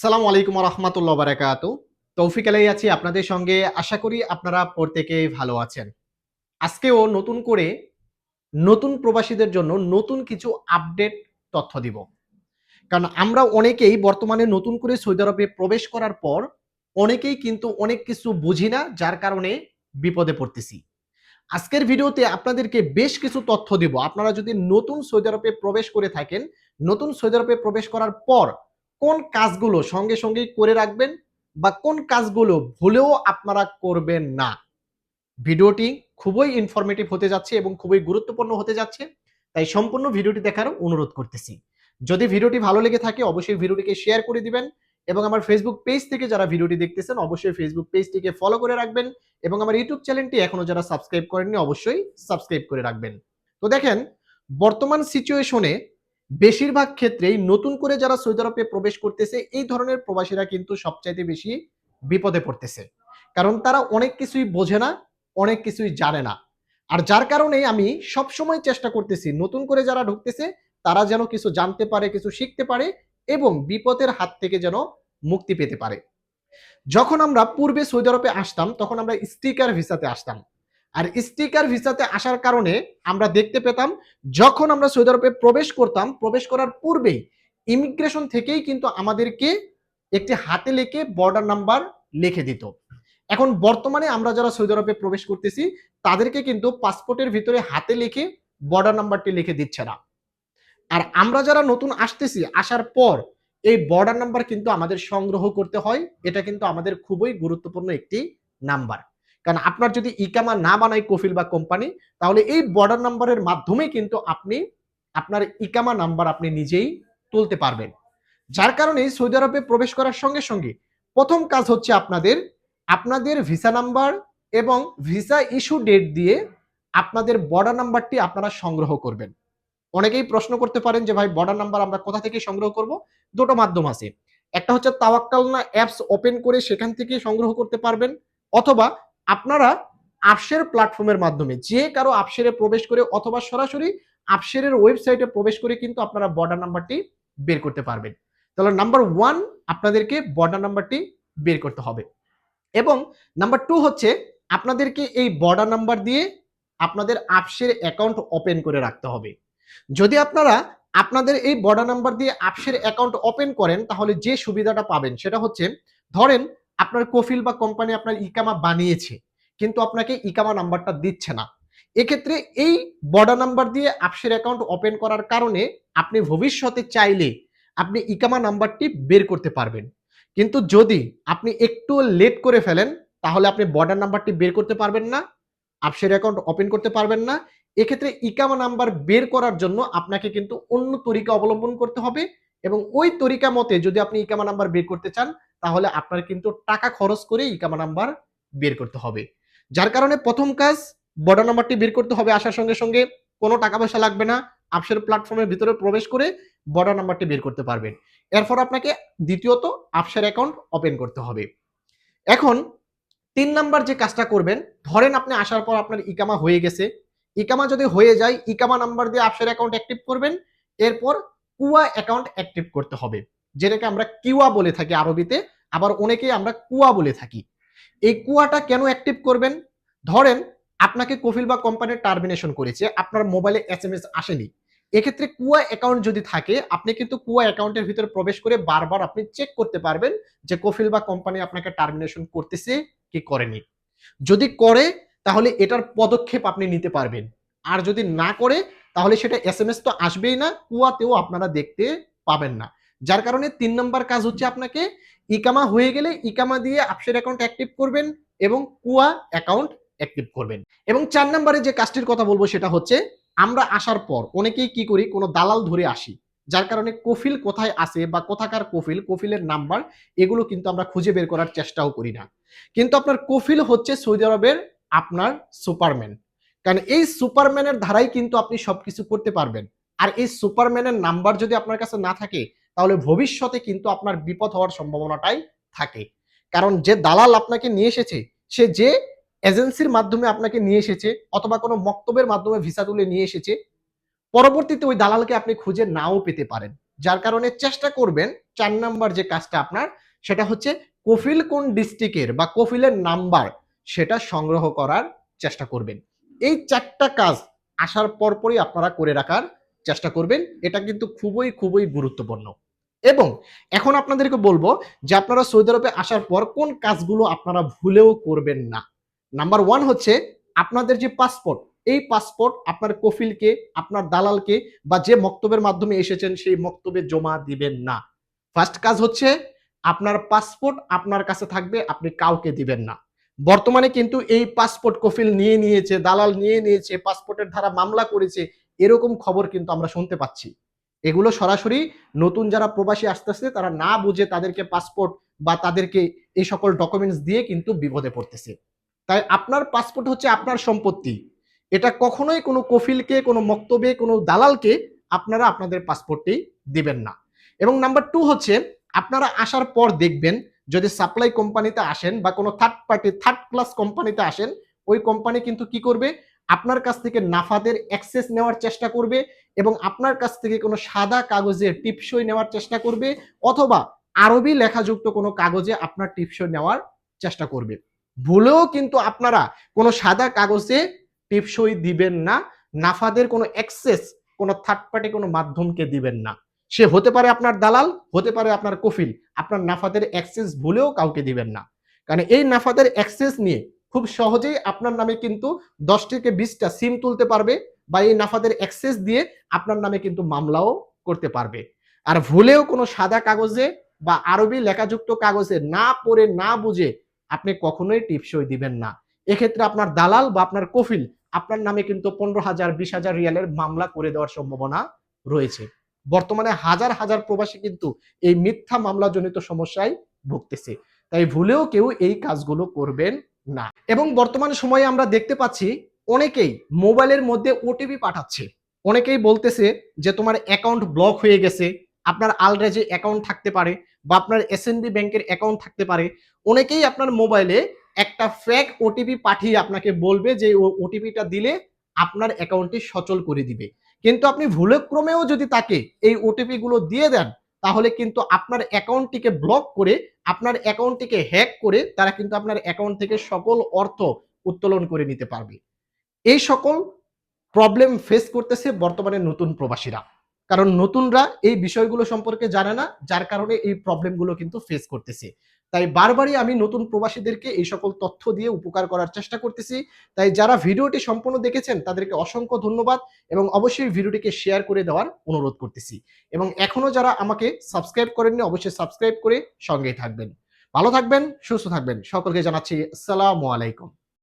আসসালামু আলাইকুম রহমতুল্লাহ বারাকাতু তৌফিক আলাই আছি আপনাদের সঙ্গে। আশা করি আপনারা প্রত্যেকে ভালো আছেন। আজকেও নতুন করে নতুন প্রবাসীদের জন্য নতুন কিছু আপডেট তথ্য দিব। কারণ আমরা অনেকেই বর্তমানে নতুন করে সৌদি আরবে প্রবেশ করার পর অনেকেই কিন্তু অনেক কিছু বুঝি না, যার কারণে বিপদে পড়তেছি। আজকের ভিডিওতে আপনাদেরকে বেশ কিছু তথ্য দিব। আপনারা যদি নতুন সৌদি আরবে প্রবেশ করে থাকেন, নতুন সৌদি আরবে প্রবেশ করার পর কোন কাজগুলো সঙ্গে সঙ্গেই করে রাখবেন বা কোন কাজগুলো ভুলেও আপনারা করবেন না। ভিডিওটি খুবই ইনফরমেটিভ হতে যাচ্ছে এবং খুবই গুরুত্বপূর্ণ হতে যাচ্ছে, তাই সম্পূর্ণ ভিডিওটি দেখার অনুরোধ করতেছি। যদি ভিডিওটি ভালো লেগে থাকে, অবশ্যই ভিডিওটিকে শেয়ার করে দিবেন এবং আমার ফেসবুক পেজ থেকে যারা ভিডিওটি দেখতেছেন, অবশ্যই ফেসবুক পেজটিকে ফলো করে রাখবেন এবং আমার ইউটিউব চ্যানেলটি এখনও যারা সাবস্ক্রাইব করেননি, অবশ্যই সাবস্ক্রাইব করে রাখবেন। তো দেখেন, বর্তমান সিচুয়েশনে বেশিরভাগ ক্ষেত্রেই নতুন করে যারা সৌদি আরবে প্রবেশ করতেছে, এই ধরনের প্রবাসীরা কিন্তু সবচাইতে বেশি বিপদে পড়তেছে। কারণ তারা অনেক কিছুই বোঝে না, অনেক কিছুই জানে না। আর যার কারণে আমি সব সময় চেষ্টা করতেছি, নতুন করে যারা ঢুকতেছে, তারা যেন কিছু জানতে পারে, কিছু শিখতে পারে এবং বিপদের হাত থেকে যেন মুক্তি পেতে পারে। যখন আমরা পূর্বে সৌদি আরবে আসতাম, তখন আমরা স্টিকার ভিসাতে আসতাম। আর স্টিকার ভিসাতে আসার কারণে আমরা দেখতে পেতাম, যখন আমরা সৌদি আরবে প্রবেশ করতাম, প্রবেশ করার পূর্বেই ইমিগ্রেশন থেকেই কিন্তু আমাদেরকে একটি হাতে লেখে বর্ডার নাম্বার লিখে দিত। এখন বর্তমানে আমরা যারা সৌদি আরবে প্রবেশ করতেছি, তাদেরকে কিন্তু পাসপোর্টের ভিতরে হাতে লিখে বর্ডার নাম্বারটি লিখে দিচ্ছে না। আর আমরা যারা নতুন আসতেছি, আসার পর এই বর্ডার নাম্বার কিন্তু আমাদের সংগ্রহ করতে হয়, এটা কিন্তু আমাদের খুবই গুরুত্বপূর্ণ একটি নাম্বার কারণ আপনার যদি ইকামা না বানায় কফিল বা কোম্পানি, তাহলে এই বর্ডার নাম্বারের মাধ্যমে কিন্তু আপনি, আপনার ইকামা নাম্বার আপনি নিজেই তুলতে পারবেন। যার কারণে সৌদি আরবে প্রবেশ করার সঙ্গে সঙ্গে প্রথম কাজ হচ্ছে আপনাদের আপনাদের ভিসা নাম্বার এবং ভিসা ইস্যু ডেট দিয়ে আপনাদের বর্ডার নাম্বারটি আপনারা সংগ্রহ করবেন। অনেকেই প্রশ্ন করতে পারেন যে ভাই বর্ডার নাম্বার আমরা কোথা থেকে সংগ্রহ করব? দুটো মাধ্যম আছে। একটা হচ্ছে তাওয়াক্কালনা অ্যাপস ওপেন করে সেখান থেকে সংগ্রহ করতে পারবেন, অথবা আপনারা আপসের প্ল্যাটফর্মের মাধ্যমে, যে কারও আপসেরে প্রবেশ করে অথবা সরাসরি আপসেরের ওয়েবসাইটে প্রবেশ করে কিন্তু আপনারা বর্ডার নাম্বারটি বের করতে পারবেন। তাহলে নাম্বার ওয়ান আপনাদেরকে বর্ডার নাম্বারটি বের করতে হবে। এবং নাম্বার টু হচ্ছে আপনাদেরকে এই বর্ডার নাম্বার দিয়ে আপনাদের আপসের অ্যাকাউন্ট ওপেন করে রাখতে হবে। যদি আপনারা আপনাদের এই বর্ডার নাম্বার দিয়ে আপসের অ্যাকাউন্ট ওপেন করেন, তাহলে যে সুবিধাটা পাবেন সেটা হচ্ছে, ধরেন আপনার কফিল বা কোম্পানি আপনার ইকামা বানিয়েছে, কিন্তু আপনাকে ইকামা নাম্বারটা দিচ্ছে না। এক্ষেত্রে এই বর্ডার নাম্বার দিয়ে আপসের অ্যাকাউন্ট ওপেন করার কারণে আপনি ভবিষ্যতে চাইলে আপনি ইকামা নাম্বারটি বের করতে পারবেন। কিন্তু যদি আপনি একটু লেট করে ফেলেন, তাহলে আপনি বর্ডার নাম্বারটি বের করতে পারবেন না, আপসের অ্যাকাউন্ট ওপেন করতে পারবেন না। এক্ষেত্রে ইকামা নাম্বার বের করার জন্য আপনাকে কিন্তু অন্য তরিকা অবলম্বন করতে হবে এবং ওই তরিকা মতে যদি আপনি ইকামা নাম্বার বের করতে চান তাহলে আপনার কিন্তু টাকা খরচ করে ইকামা নাম্বার বের করতে হবে। যার কারণে প্রথম কাজ বর্ডার নাম্বারটি বের করতে হবে আসার সঙ্গে সঙ্গে কোনো টাকা পয়সা লাগবে না। আপসের প্ল্যাটফর্মের ভিতরে প্রবেশ করে বর্ডার নাম্বারটি বের করতে পারবেন। এরপর আপনাকে দ্বিতীয়ত আপসের অ্যাকাউন্ট ওপেন করতে হবে। এখন তিন নাম্বার যে কাজটা করবেন, ধরেন আপনি আসার পর আপনার ইকামা হয়ে গেছে। ইকামা যদি হয়ে যায়, ইকামা নাম্বার দিয়ে আপসের অ্যাকাউন্ট অ্যাক্টিভ করবেন। এরপর কুয়া অ্যাকাউন্ট অ্যাক্টিভ করতে হবে। যেটাকে আমরা কিওয়া বলে থাকি আরবিতে, আবার অনেকেই আমরা কুয়া বলে থাকি। এই কুয়াটা কেন অ্যাক্টিভ করবেন? ধরেন আপনাকে কফিল বা কোম্পানির টার্মিনেশন করেছে, আপনার মোবাইলে এস এম এস আসেনি। এক্ষেত্রে কুয়া অ্যাকাউন্ট যদি থাকে, আপনি কিন্তু কুয়া অ্যাকাউন্টের ভিতরে প্রবেশ করে বারবার আপনি চেক করতে পারবেন যে কফিল বা কোম্পানি আপনাকে টার্মিনেশন করতেছে কি করেনি। যদি করে, তাহলে এটার পদক্ষেপ আপনি নিতে পারবেন। আর যদি না করে, তাহলে সেটা এস এম এস তো আসবেই না, কুয়াতেও আপনারা দেখতে পাবেন না। যার কারণে তিন নম্বর কাজ হচ্ছে আপনাকে ইকামা হয়ে গেলে ইকামা দিয়ে আপসের অ্যাকাউন্ট অ্যাক্টিভ করবেন এবং কুয়া অ্যাকাউন্ট অ্যাক্টিভ করবেন। এবং চার নম্বরে যে কাজটির কথা বলব সেটা হচ্ছে, আমরা আসার পর অনেকেই কি করি, কোনো দালাল ধরে আসি, যার কারণে কফিল কোথায় আছে বা কোথাকার কফিল, কফিলের নাম্বার, এগুলো কিন্তু আমরা খুঁজে বের করার চেষ্টাও করি না। কিন্তু আপনার কফিল হচ্ছে সৌদি আরবের আপনার সুপারম্যান। কারণ এই সুপারম্যানের ধারাই কিন্তু আপনি সবকিছু করতে পারবেন। আর এই সুপারম্যানের নাম্বার যদি আপনার কাছে না থাকে তাহলে ভবিষ্যতে কিন্তু আপনার বিপদ হওয়ার সম্ভাবনাটাই থাকে। কারণ যে দালাল আপনাকে নিয়ে এসেছে, সে যে এজেন্সির মাধ্যমে আপনাকে নিয়ে এসেছে অথবা কোনো মক্তবের মাধ্যমে ভিসা তুলে নিয়ে এসেছে, পরবর্তীতে ওই দালালকে আপনি খুঁজে নাও পেতে পারেন। যার কারণে চেষ্টা করবেন চার নাম্বার যে কাজটা আপনার, সেটা হচ্ছে কফিল কোন ডিস্ট্রিক্টের বা কফিলের নাম্বার, সেটা সংগ্রহ করার চেষ্টা করবেন। এই চারটা কাজ আসার পরপরই আপনারা করে রাখার চেষ্টা করবেন। এটা কিন্তু খুবই খুবই গুরুত্বপূর্ণ। এবং এখন আপনাদেরকে বলব যে আপনারা সৌদি আরবে আসার পর কোন কাজগুলো আপনারা ভুলেও করবেন না। নাম্বার ওয়ান হচ্ছে আপনাদের যে পাসপোর্ট এই পাসপোর্ট আপনার কফিলকে, আপনার দালালকে বা যে মক্তবের মাধ্যমে এসেছেন সেই মক্তবে জমা দিবেন না। ফার্স্ট কাজ হচ্ছে আপনার পাসপোর্ট আপনার কাছে থাকবে, আপনি কাউকে দিবেন না। বর্তমানে কিন্তু এই পাসপোর্ট কফিল নিয়ে নিয়েছে, দালাল নিয়ে নিয়েছে পাসপোর্টের ধারা মামলা করেছে, এরকম খবর কিন্তু আমরা শুনতে পাচ্ছি। এগুলো সরাসরি নতুন যারা প্রবাসী আসতেছে, তারা না বুঝে তাদেরকে পাসপোর্ট বা তাদেরকে এই সকল ডকুমেন্টস দিয়ে কিন্তু বিপদে পড়তেছে। তাই আপনার পাসপোর্ট হচ্ছে আপনার সম্পত্তি। এটা কখনোই কোনো কফিলকে, কোনো মক্তবে, কোনো দালালকে আপনারা আপনাদের পাসপোর্টটি দিবেন না। এবং নাম্বার টু হচ্ছে, আপনারা আসার পর দেখবেন যদি সাপ্লাই কোম্পানিতে আসেন বা কোনো থার্ড পার্টি থার্ড ক্লাস কোম্পানিতে আসেন, ওই কোম্পানি কিন্তু কি করবে? আপনার কাছ থেকে নাফাদের অ্যাক্সেস নেওয়ার চেষ্টা করবে এবং আপনার কাছ থেকে কোনো সাদা কাগজের টিপসই নেওয়ার চেষ্টা করবে অথবা আরবি লেখাযুক্ত কোনো কাগজে আপনার টিপসই নেওয়ার চেষ্টা করবে। ভুলেও কিন্তু আপনারা কোনো সাদা কাগজে টিপসই দিবেন না, নাফাদের কোনো অ্যাক্সেস কোনো থার্ড পার্টি কোনো মাধ্যমকে দিবেন না। সে হতে পারে আপনার দালাল, হতে পারে আপনার কফিল। আপনার নাফাদের অ্যাক্সেস ভুলেও কাউকে দিবেন না। কারণ এই নাফাদের অ্যাক্সেস নিয়ে খুব সহজেই আপনার নামে কিন্তু দশ থেকে বিশটা সিম তুলতে পারবে বা এই নাফাদের অ্যাক্সেস দিয়ে আপনার নামে কিন্তু মামলাও করতে পারবে। আর ভুলেও কোনো সাদা কাগজে বা আরবি লেখাযুক্ত কাগজে না পড়ে না বুঝে আপনি কখনোই টিপসই দিবেন না। এক্ষেত্রে আপনার দালাল বা আপনার কফিল আপনার নামে কিন্তু পনেরো হাজার, বিশ হাজার রিয়ালের মামলা করে দেওয়ার সম্ভাবনা রয়েছে। বর্তমানে হাজার হাজার প্রবাসী কিন্তু এই মিথ্যা মামলাজনিত সমস্যায় ভুগতেছে। তাই ভুলেও কেউ এই কাজগুলো করবেন না। এবং বর্তমান সময়ে আমরা দেখতে পাচ্ছি অনেকেই মোবাইলের মধ্যে ওটিপি পাঠাচ্ছে। অনেকেই বলতেছে যে তোমার অ্যাকাউন্ট ব্লক হয়ে গেছে, আপনার আলরেজে অ্যাকাউন্ট থাকতে পারে বা আপনার এসএনবি ব্যাংকের অ্যাকাউন্ট থাকতে পারে, অনেকেই আপনার মোবাইলে একটা ফেক ওটিপি পাঠিয়ে আপনাকে বলবে যে ও ওটিপিটা দিলে আপনার অ্যাকাউন্টটি সচল করে দিবে। কিন্তু আপনি ভুলক্রমেও যদি তাকে এই ওটিপি গুলো দিয়ে দেন তাহলে কিন্তু আপনার অ্যাকাউন্টটিকে ব্লক করে, আপনার অ্যাকাউন্টটিকে হ্যাক করে তারা কিন্তু আপনার অ্যাকাউন্ট থেকে সকল অর্থ উত্তোলন করে নিতে পারবে। এই সকল প্রবলেম ফেস করতেছে বর্তমানে নতুন প্রবাসীরা। কারণ নতুনরা এই বিষয়গুলো সম্পর্কে জানে না, যার কারণে এই প্রবলেমগুলো কিন্তু ফেস করতেছে। তাই বারবারই আমি নতুন প্রবাসীদেরকে এই সকল তথ্য দিয়ে উপকার করার চেষ্টা করতেছি। তাই যারা ভিডিওটি সম্পূর্ণ দেখেছেন, তাদেরকে অসংখ্য ধন্যবাদ এবং অবশ্যই ভিডিওটিকে শেয়ার করে দেওয়ার অনুরোধ করতেছি। এবং এখনও যারা আমাকে সাবস্ক্রাইব করেননি, অবশ্যই সাবস্ক্রাইব করে সঙ্গেই থাকবেন। ভালো থাকবেন, সুস্থ থাকবেন। সকলকে জানাচ্ছি, আসসালামু আলাইকুম।